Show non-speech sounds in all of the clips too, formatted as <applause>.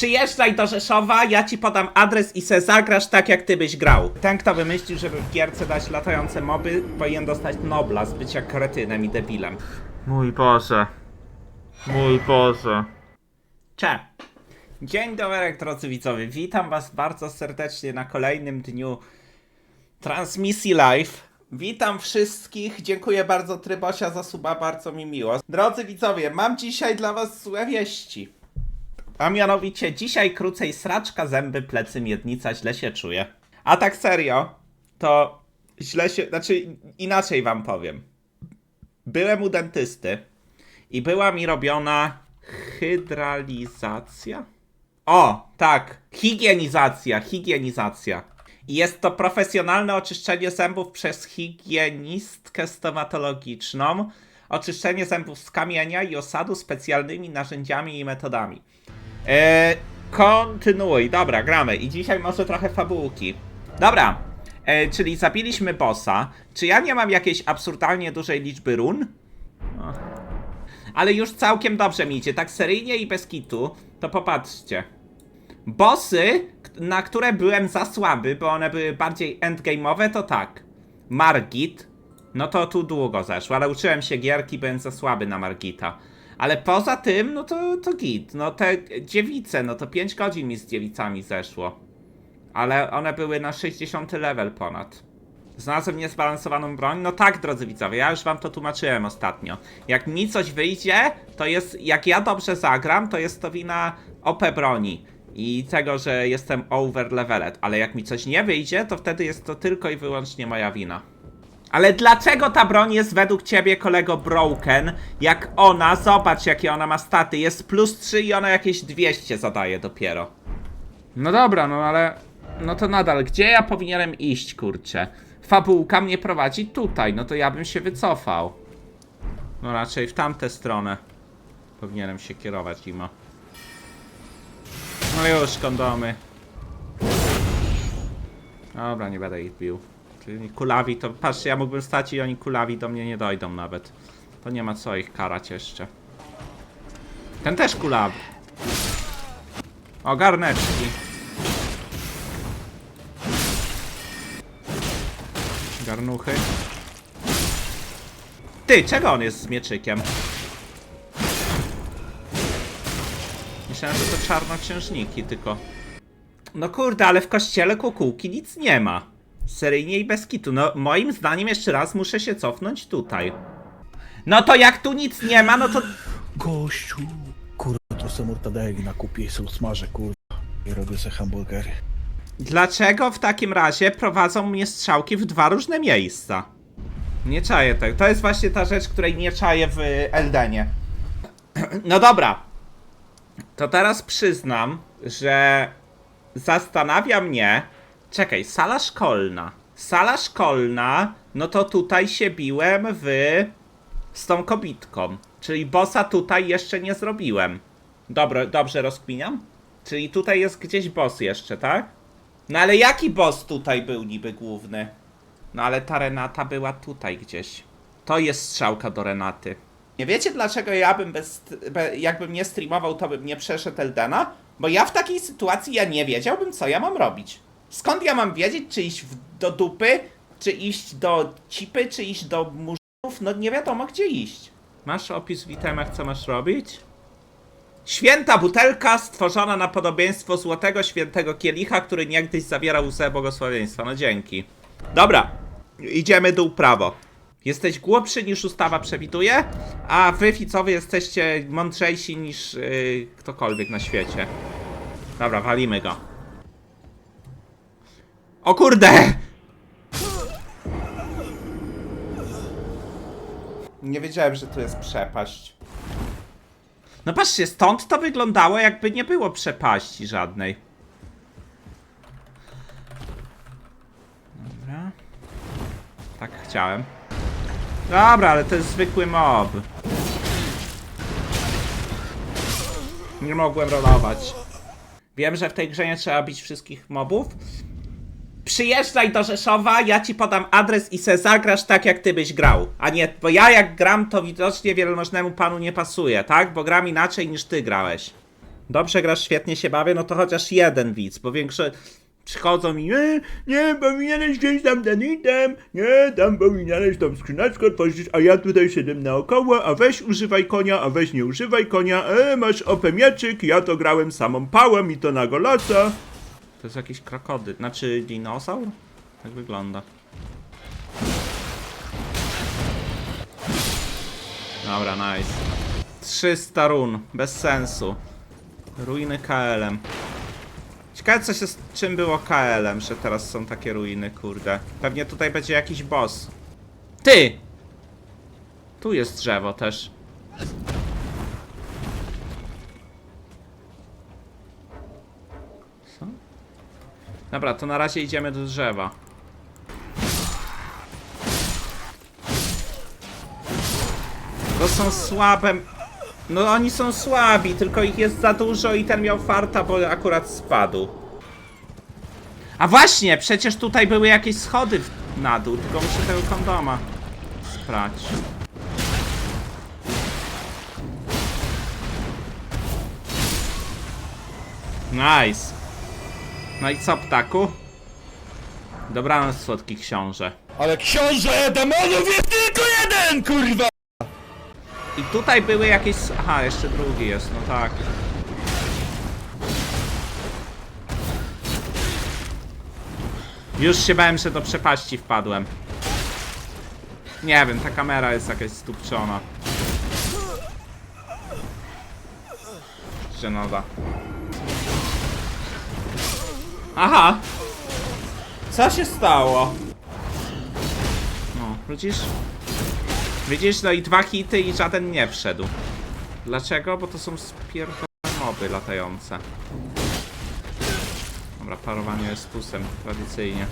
Przyjeżdżaj do Rzeszowa, ja ci podam adres i se zagrasz tak, jak ty byś grał. Ten, kto wymyślił, żeby w gierce dać latające moby, powinien dostać Nobla z bycia kretynem i debilem. Mój Boże. Mój Boże. Cze. Dzień dobry, drodzy widzowie. Witam was bardzo serdecznie na kolejnym dniu transmisji live. Witam wszystkich. Dziękuję bardzo Trybosia za suba, bardzo mi miło. Drodzy widzowie, mam dzisiaj dla was złe wieści. A mianowicie dzisiaj krócej sraczka, zęby, plecy, miednica, źle się czuję. A tak serio, to źle się, znaczy inaczej wam powiem. Byłem u dentysty i była mi robiona hydralizacja? O, tak, higienizacja, higienizacja. I jest to profesjonalne oczyszczenie zębów przez higienistkę stomatologiczną. Oczyszczenie zębów z kamienia i osadu specjalnymi narzędziami i metodami. Eee, kontynuuj, dobra, gramy. I dzisiaj może trochę fabułki. Dobra, e, czyli zabiliśmy bossa. Czy ja nie mam jakiejś absurdalnie dużej liczby run? ale już całkiem dobrze mi idzie, tak seryjnie i bez kitu, to popatrzcie. Bossy, na które byłem za słaby, bo one były bardziej endgame'owe, to tak. Margit, no to tu długo zeszło, ale uczyłem się gierki, byłem za słaby na Margita. Ale poza tym, no to, to git. No te dziewice, no to 5 godzin mi z dziewicami zeszło. Ale one były na 60 level ponad. Znalazłem niezbalansowaną broń? No tak, drodzy widzowie, ja już wam to tłumaczyłem ostatnio. Jak mi coś wyjdzie, to jest, jak ja dobrze zagram, to jest to wina OP broni. I tego, że jestem over leveled. Ale jak mi coś nie wyjdzie, to wtedy jest to tylko i wyłącznie moja wina. Ale dlaczego ta broń jest według ciebie, kolego, broken? Jak ona, zobacz jakie ona ma staty, jest plus 3 i ona jakieś 200 zadaje dopiero. No dobra, no ale. No to nadal, gdzie ja powinienem iść, kurczę? Fabułka mnie prowadzi tutaj, no to ja bym się wycofał. No raczej w tamtę stronę. Powinienem się kierować, Imo. No już, kondomy. Dobra, nie będę ich bił. Kulawi to. Patrzcie, ja mógłbym stać i oni kulawi do mnie nie dojdą nawet. To nie ma co ich karać jeszcze. Ten też kulawi. O, garneczki. Garnuchy. Ty, czego on jest z mieczykiem? Myślałem, że to czarnoksiężniki tylko. No kurde, ale w kościele kukułki nic nie ma. Seryjnie i bez kitu. No, moim zdaniem jeszcze raz muszę się cofnąć tutaj. No to jak tu nic nie ma, no to... Gościu, kurwa, to se mortadeli na kupię i se usmażę, kurwa. I robię se hamburgery. Dlaczego w takim razie prowadzą mnie strzałki w dwa różne miejsca? Nie czaję tego. To jest właśnie ta rzecz, której nie czaję w Eldenie. No dobra. To teraz przyznam, że zastanawia mnie. Czekaj, sala szkolna. Sala szkolna, no to tutaj się biłem w. z tą kobitką. Czyli bossa tutaj jeszcze nie zrobiłem. Dobro, dobrze rozkminiam? Czyli tutaj jest gdzieś boss jeszcze, tak? No ale jaki boss tutaj był niby główny? No ale ta Renata była tutaj gdzieś. To jest strzałka do Renaty. Nie wiecie dlaczego ja bym bez, be, jakbym nie streamował, to bym nie przeszedł Eldena? Bo ja w takiej sytuacji ja nie wiedziałbym co ja mam robić. Skąd ja mam wiedzieć, czy iść w, do dupy, czy iść do cipy, czy iść do murzynów? No nie wiadomo gdzie iść. Masz opis w itemach, co masz robić? Święta butelka stworzona na podobieństwo złotego świętego kielicha, który niegdyś zawierał łzę błogosławieństwa. No dzięki. Dobra, idziemy dół prawo. Jesteś głupszy niż ustawa przewiduje, a wy, ficowie, jesteście mądrzejsi niż yy, ktokolwiek na świecie. Dobra, walimy go. O kurde! Nie wiedziałem, że tu jest przepaść. No patrzcie, stąd to wyglądało jakby nie było przepaści żadnej. Dobra. Tak chciałem. Dobra, ale to jest zwykły mob. Nie mogłem rolować. Wiem, że w tej grze nie trzeba bić wszystkich mobów. Przyjeżdżaj do Rzeszowa, ja ci podam adres i se zagrasz tak, jak ty byś grał. A nie, bo ja jak gram, to widocznie wielmożnemu panu nie pasuje, tak? Bo gram inaczej niż ty grałeś. dobrze grasz, świetnie się bawię, no to chociaż jeden widz, bo większe przychodzą i nie, nie, powinieneś wziąć tam ten item, nie, tam powinieneś tą skrzyneczkę otworzyć, a ja tutaj siedzę naokoło, a weź używaj konia, a weź nie używaj konia, e, masz opę mieczyk, ja to grałem samą pałą i to na golasa. To jest jakiś krokodyl, znaczy dinozaur? Tak wygląda. Dobra, nice. 300 run, bez sensu. Ruiny KL-em. Ciekawe co się z czym było KL-em, że teraz są takie ruiny, kurde. Pewnie tutaj będzie jakiś boss. Ty! Tu jest drzewo też. Dobra, to na razie idziemy do drzewa. To są słabe. No oni są słabi, tylko ich jest za dużo i ten miał farta, bo akurat spadł. A właśnie, przecież tutaj były jakieś schody na dół, tylko muszę tego kondoma sprać. Nice. No i co, ptaku? Dobranoc, słodki książę. Ale książę demonów jest tylko jeden, kurwa! I tutaj były jakieś. Aha, jeszcze drugi jest, no tak. Już się bałem, że do przepaści wpadłem. Nie wiem, ta kamera jest jakaś stupczona. Żenowa. Aha! Co się stało? No, widzisz? Widzisz, no i dwa hity i żaden nie wszedł. Dlaczego? Bo to są spierdolone moby latające. Dobra, parowanie jest pusem, tradycyjnie.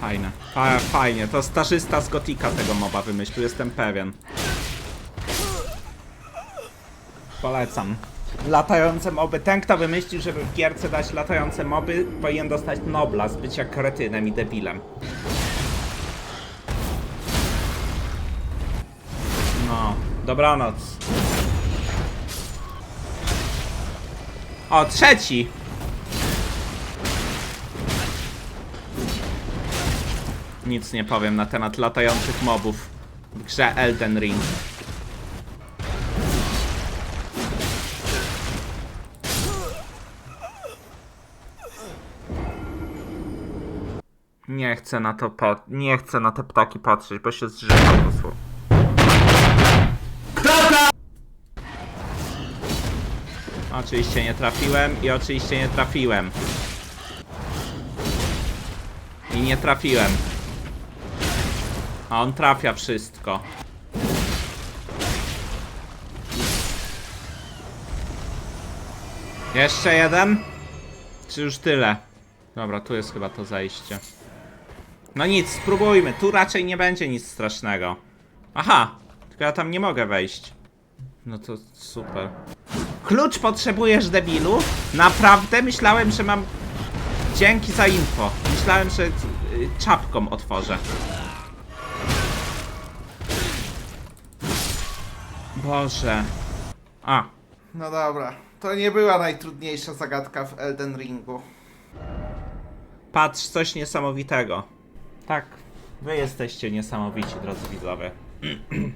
Fajne. Fa fajnie, to starzysta z Gotika tego moba wymyślił, jestem pewien. Polecam. Latające moby. Ten, kto wymyślił, żeby w gierce dać latające moby, powinien dostać Nobla z bycia kretynem i debilem. No, dobranoc. O, trzeci! Nic nie powiem na temat latających mobów w grze Elden Ring. Nie chcę na to po... nie chcę na te ptaki patrzeć, bo się dosłownie. Oczywiście nie trafiłem i oczywiście nie trafiłem. I nie trafiłem. A on trafia wszystko. Jeszcze jeden? Czy już tyle? Dobra, tu jest chyba to zejście. No nic, spróbujmy. Tu raczej nie będzie nic strasznego. Aha, tylko ja tam nie mogę wejść. No to super. Klucz potrzebujesz, debilu? Naprawdę? Myślałem, że mam... Dzięki za info. Myślałem, że y, czapką otworzę. Boże. A. No dobra. To nie była najtrudniejsza zagadka w Elden Ringu. Patrz, coś niesamowitego. Tak. Wy jesteście niesamowici, drodzy widzowie. <clears throat>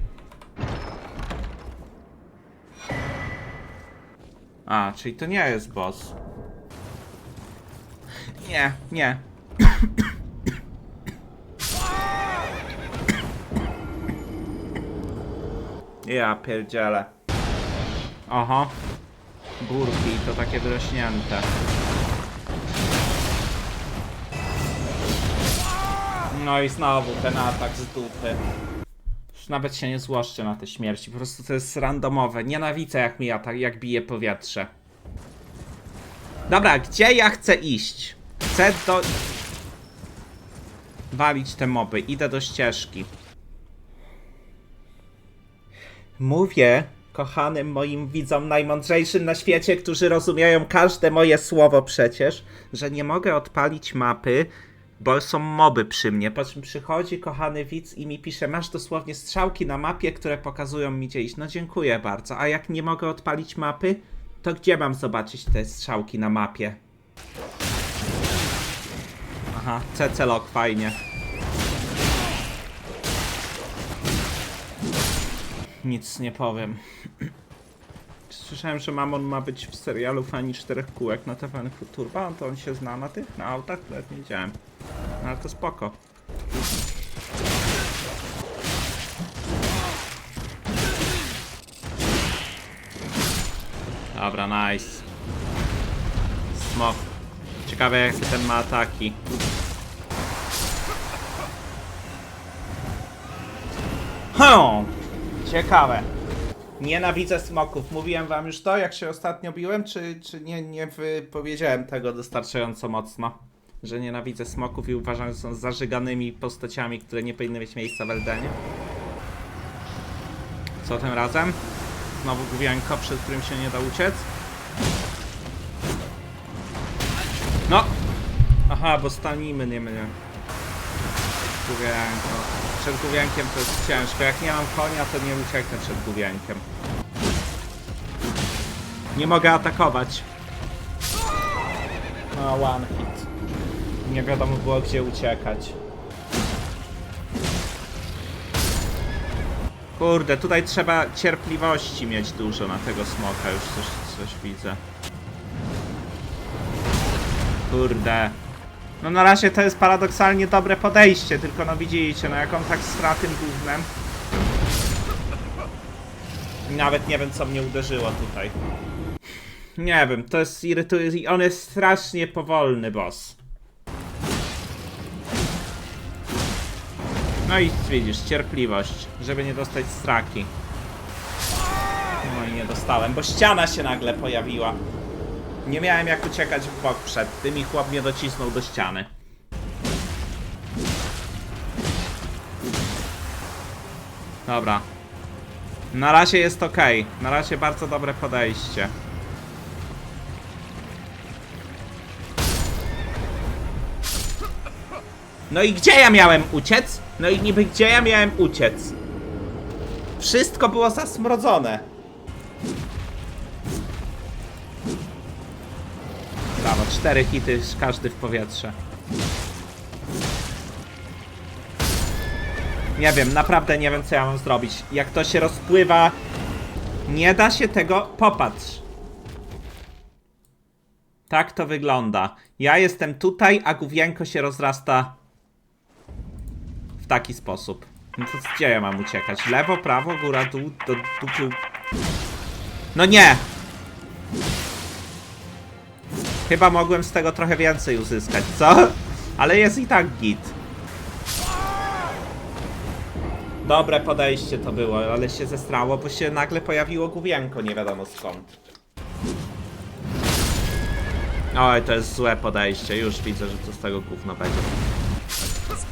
A, czyli to nie jest boss. Nie, nie. <clears throat> Ja pierdzielę. Oho. Burki to takie wyrośnięte. No i znowu ten atak z dupy. Już nawet się nie złoszczę na te śmierci, po prostu to jest randomowe. Nienawidzę jak mi atak, jak bije powietrze. Dobra, gdzie ja chcę iść? Chcę do... Walić te moby, idę do ścieżki. Mówię, kochanym moim widzom najmądrzejszym na świecie, którzy rozumieją każde moje słowo przecież, że nie mogę odpalić mapy bo są moby przy mnie. Po czym przychodzi kochany widz i mi pisze, masz dosłownie strzałki na mapie, które pokazują mi gdzie iść. No dziękuję bardzo. A jak nie mogę odpalić mapy, to gdzie mam zobaczyć te strzałki na mapie? Aha, CC Lock, fajnie. Nic nie powiem. Słyszałem, że Mamon ma być w serialu Fani Czterech Kółek na TVN Turbo, to on się zna na tych, na autach? Nawet nie wiedziałem. No ale to spoko. Dobra, nice. Smok. Ciekawe jakie ten ma ataki. Hm, ciekawe. Nienawidzę smoków. Mówiłem wam już to, jak się ostatnio biłem, czy, czy nie, nie wypowiedziałem tego dostarczająco mocno? Że nienawidzę smoków i uważam, że są zażyganymi postaciami, które nie powinny mieć miejsca w Eldenie. Co tym razem? Znowu główianko, przed którym się nie da uciec. No! Aha, bo stanimy nie mnie. Główianko. Przed główiankiem to jest ciężko. Jak nie mam konia, to nie ucieknę przed główiankiem. Nie mogę atakować. No, one hit. Nie wiadomo było gdzie uciekać. Kurde, tutaj trzeba cierpliwości mieć dużo na tego smoka, już coś, coś widzę. Kurde. No na razie to jest paradoksalnie dobre podejście, tylko no widzicie, no jak on tak stra tym gównem. Nawet nie wiem co mnie uderzyło tutaj. Nie wiem, to jest irytujące. On jest strasznie powolny, boss. No i widzisz, cierpliwość, żeby nie dostać straki. No i nie dostałem, bo ściana się nagle pojawiła. Nie miałem jak uciekać w bok przed tym i chłop mnie docisnął do ściany. Dobra. Na razie jest ok. Na razie bardzo dobre podejście. No i gdzie ja miałem uciec? No i niby gdzie ja miałem uciec? Wszystko było zasmrodzone. Brawo, cztery hity, każdy w powietrze. Nie wiem, naprawdę nie wiem co ja mam zrobić. Jak to się rozpływa, nie da się tego... Popatrz. Tak to wygląda. Ja jestem tutaj, a główienko się rozrasta taki sposób. No to gdzie ja mam uciekać? Lewo, prawo, góra, dół, do dupy... No nie! Chyba mogłem z tego trochę więcej uzyskać, co? Ale jest i tak git. Dobre podejście to było, ale się zestrało, bo się nagle pojawiło główienko, nie wiadomo skąd. Oj, to jest złe podejście, już widzę, że co z tego gówno będzie.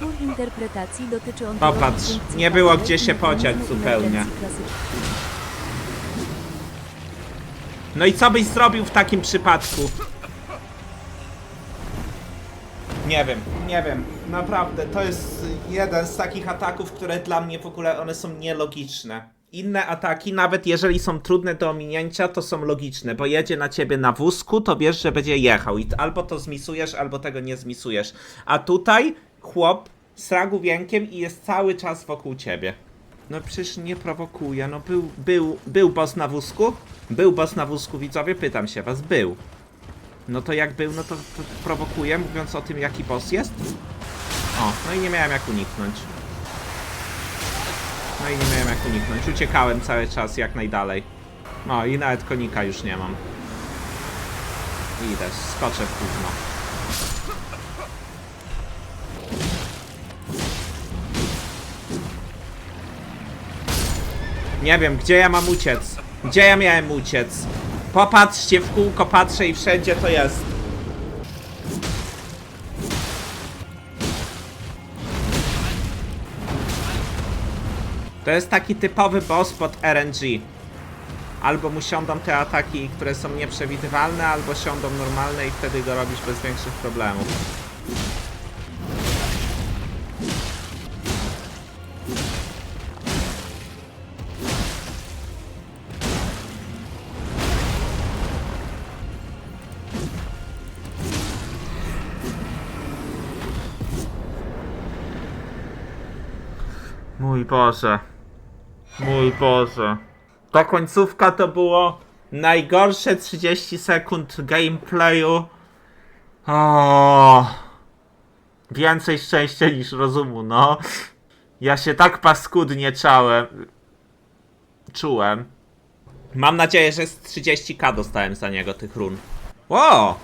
Spór interpretacji dotyczy on Popatrz, nie było gdzie się podziać zupełnie. No i co byś zrobił w takim przypadku? Nie wiem, nie wiem. Naprawdę, to jest jeden z takich ataków, które dla mnie w ogóle one są nielogiczne. Inne ataki, nawet jeżeli są trudne do ominięcia, to są logiczne, bo jedzie na ciebie na wózku, to wiesz, że będzie jechał i albo to zmisujesz, albo tego nie zmisujesz. A tutaj chłop sra główienkiem i jest cały czas wokół ciebie. No przecież nie prowokuje, no był, był, był boss na wózku? Był boss na wózku, widzowie? Pytam się was, był. No to jak był, no to, to prowokuje, mówiąc o tym, jaki boss jest? O, no i nie miałem jak uniknąć. No i nie miałem jak uniknąć. Uciekałem cały czas jak najdalej. No i nawet konika już nie mam. Idę, skoczę w gówno. Nie wiem, gdzie ja mam uciec? Gdzie ja miałem uciec? Popatrzcie w kółko, patrzę i wszędzie to jest. To jest taki typowy boss pod RNG. Albo mu siądą te ataki, które są nieprzewidywalne, albo siądą normalne i wtedy go robisz bez większych problemów. Boże. Mój Boże. Ta końcówka to było najgorsze 30 sekund gameplayu. O, Więcej szczęścia niż rozumu, no. Ja się tak paskudnie czałem. Czułem. Mam nadzieję, że z 30k dostałem za niego tych run. Ło!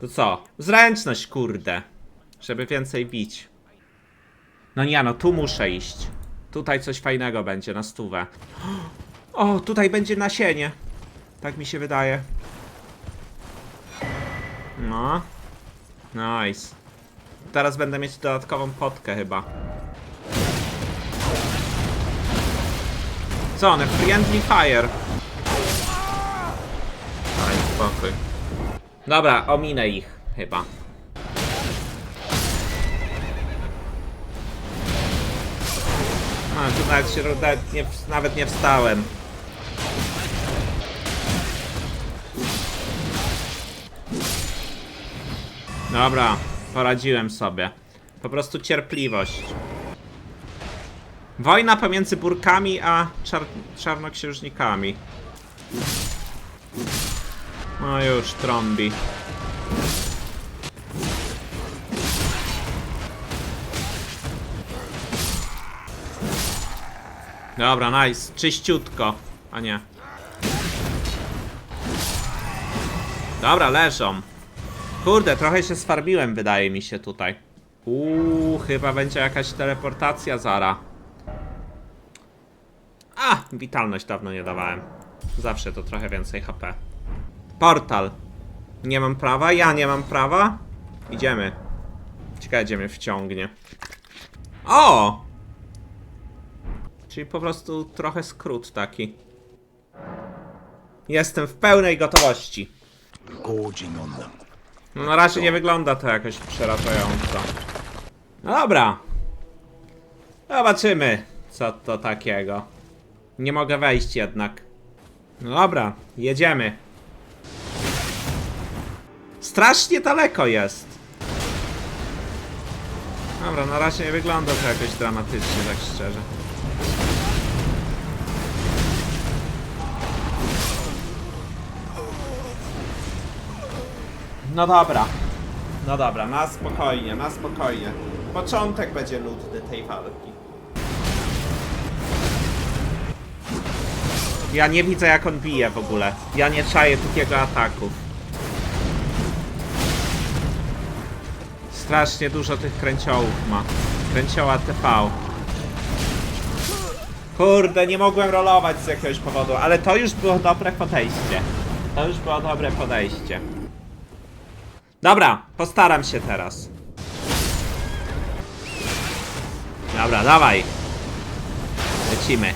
To co? Zręczność, kurde. Żeby więcej bić. No nie, no tu muszę iść. Tutaj coś fajnego będzie na stówę. O, tutaj będzie nasienie. Tak mi się wydaje. No. Nice. Teraz będę mieć dodatkową potkę chyba. Co one? Friendly Fire. Daj spokój. Dobra, ominę ich chyba. Tu nawet się nawet nie, nawet nie wstałem. Dobra, poradziłem sobie. Po prostu cierpliwość. Wojna pomiędzy burkami a czar czarnoksiężnikami. No już, trąbi. Dobra, nice. Czyściutko. A nie. Dobra, leżą. Kurde, trochę się sfarbiłem, wydaje mi się tutaj. Uuu, chyba będzie jakaś teleportacja zara. A, witalność dawno nie dawałem. Zawsze to trochę więcej HP. Portal. Nie mam prawa? Ja nie mam prawa? Idziemy. Ciekawe, gdzie mnie wciągnie. O! Czyli po prostu trochę skrót taki. Jestem w pełnej gotowości. No na razie nie wygląda to jakoś przerażająco. No dobra. Zobaczymy, co to takiego. Nie mogę wejść jednak. No dobra, jedziemy. Strasznie daleko jest. Dobra, na razie nie wygląda to jakoś dramatycznie, tak szczerze. No dobra. No dobra, na spokojnie, na spokojnie. Początek będzie nudny tej walki. Ja nie widzę jak on bije w ogóle. Ja nie czaję takiego ataków. Strasznie dużo tych kręciołów ma. Kręcioła TV. Kurde, nie mogłem rolować z jakiegoś powodu, ale to już było dobre podejście. To już było dobre podejście. Dobra, postaram się teraz. Dobra, dawaj. Lecimy.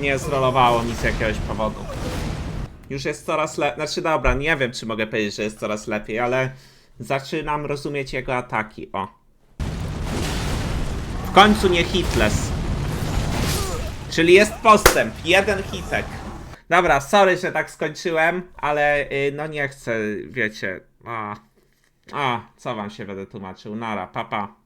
Nie zrolowało mi z jakiegoś powodu. Już jest coraz lepiej. Znaczy, dobra, nie wiem, czy mogę powiedzieć, że jest coraz lepiej, ale zaczynam rozumieć jego ataki. O. W końcu nie hitless. Czyli jest postęp. Jeden hitek. Dobra, sorry, że tak skończyłem, ale y, no nie chcę, wiecie. A, a, co wam się będę tłumaczył? Nara, papa. Pa.